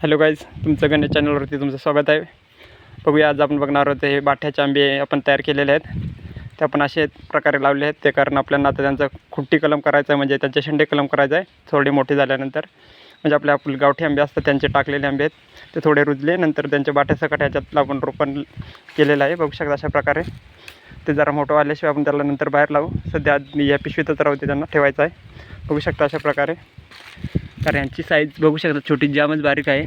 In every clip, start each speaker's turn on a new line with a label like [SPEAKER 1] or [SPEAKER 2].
[SPEAKER 1] Hello guys तुमचं गणेश चॅनलवरती तुमचं स्वागत आहे. बघूया आज आपण बघणार आहोत हे बाठ्याचे आंबे आपण तयार केलेले आहेत. ते आपण असे प्रकारे लावले आहेत. ते कारण आपल्याला आता त्यांचा खुट्टी कलम करायचा आहे म्हणजे त्यांचे शेंडे कलम करायचं आहे थोडे मोठे झाल्यानंतर. म्हणजे आपले आपले गावठी आंबे असतात त्यांचे टाकलेले आंबे आहेत. ते थोडे रुजले नंतर त्यांच्या बाठ्यासकट ह्याच्यातलं आपण रोपण केलेलं आहे. बघू शकता अशा प्रकारे. ते जरा मोठं आल्याशिवाय आपण त्याला नंतर बाहेर लावू. सध्या मी या पिशवीतच राहते त्यांना ठेवायचं आहे. बघू शकता अशा प्रकारे. कारण यांची साईज बघू शकता छोटी जामच बारीक आहे.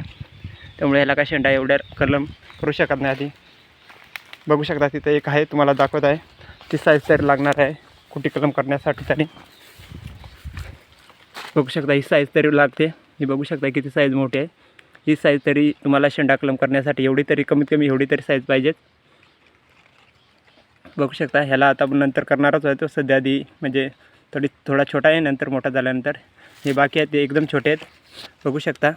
[SPEAKER 1] त्यामुळे ह्याला काय शेंडा एवढ्या कलम करू शकत नाही आधी. बघू शकता तिथं एक आहे तुम्हाला दाखवत आहे. ती साईज तरी लागणार आहे कुठे कलम करण्यासाठी तरी. बघू शकता ही साईज तरी लागते. ही बघू शकता किती साईज मोठी आहे. ही साईज तरी तुम्हाला शेंडा कलम करण्यासाठी एवढी तरी कमीत कमी एवढी तरी साईज पाहिजेत. बघू शकता ह्याला आता आपण नंतर करणारच आहे तो. सध्या आधी म्हणजे थोडी थोडा छोटा आहे नंतर मोठा झाल्यानंतर हे बाकी आहेत ते एकदम छोटे आहेत. बघू शकता.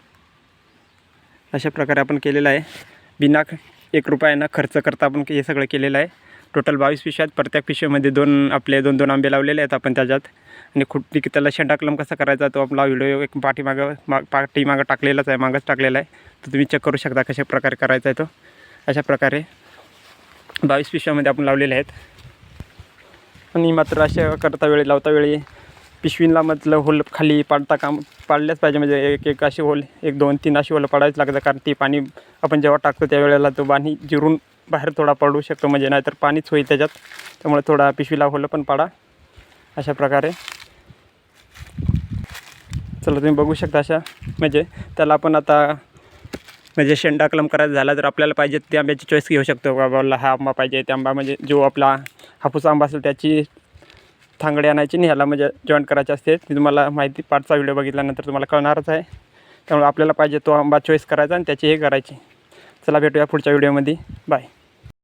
[SPEAKER 1] अशा प्रकारे आपण केलेलं आहे. बिना एक रुपयानं खर्च करता आपण हे सगळं केलेलं आहे. टोटल बावीस पिशव्यात प्रत्येक पिशवीमध्ये दोन आपले दोन दोन आंबे लावलेले आहेत आपण त्याच्यात. आणि खुट्टी की त्याला शेंडाकलम कसा करायचा तो आपला व्हिडिओ एक पाठीमागं मा पाठीमागं टाकलेलाच आहे मागंच टाकलेला आहे. तर तुम्ही चेक करू शकता कशा प्रकारे करायचा आहे तो. अशा प्रकारे बावीस पिशव्यामध्ये आपण लावलेले आहेत. आणि मात्र अशा करता वेळी लावता वेळी पिशवीला मधलं होल खाली पाडता काम पाडल्याच पाहिजे. म्हणजे एक एक अशी होल एक दोन तीन अशी होलं पाडायच लागतं कारण ती पाणी आपण जेव्हा टाकतो त्यावेळेला तो पाणी जिरून बाहेर थोडा पडू शकतो. म्हणजे नाहीतर पाणीच होईल त्याच्यात. त्यामुळे थोडा पिशवीला होलं पण पाडा. अशा प्रकारे. चला तुम्ही बघू शकता अशा. म्हणजे त्याला आपण आता म्हणजे शेंडा कलम करायचा झाला तर आपल्याला पाहिजे ते आंब्याची चॉईस घेऊ शकतो. बाबाला हा आंबा पाहिजे ते आंबा. म्हणजे जो आपला हापूस आंबा असेल त्याची थांगडी आणायची आणि ह्याला म्हणजे जॉईंट करायचे असते. ती तुम्हाला माहिती पाठचा व्हिडिओ बघितल्यानंतर तुम्हाला कळणारच आहे. त्यामुळे आपल्याला पाहिजे तो आंबा चॉईस करायचा आणि त्याची हे करायची. चला भेटूया पुढच्या व्हिडिओमध्ये बाय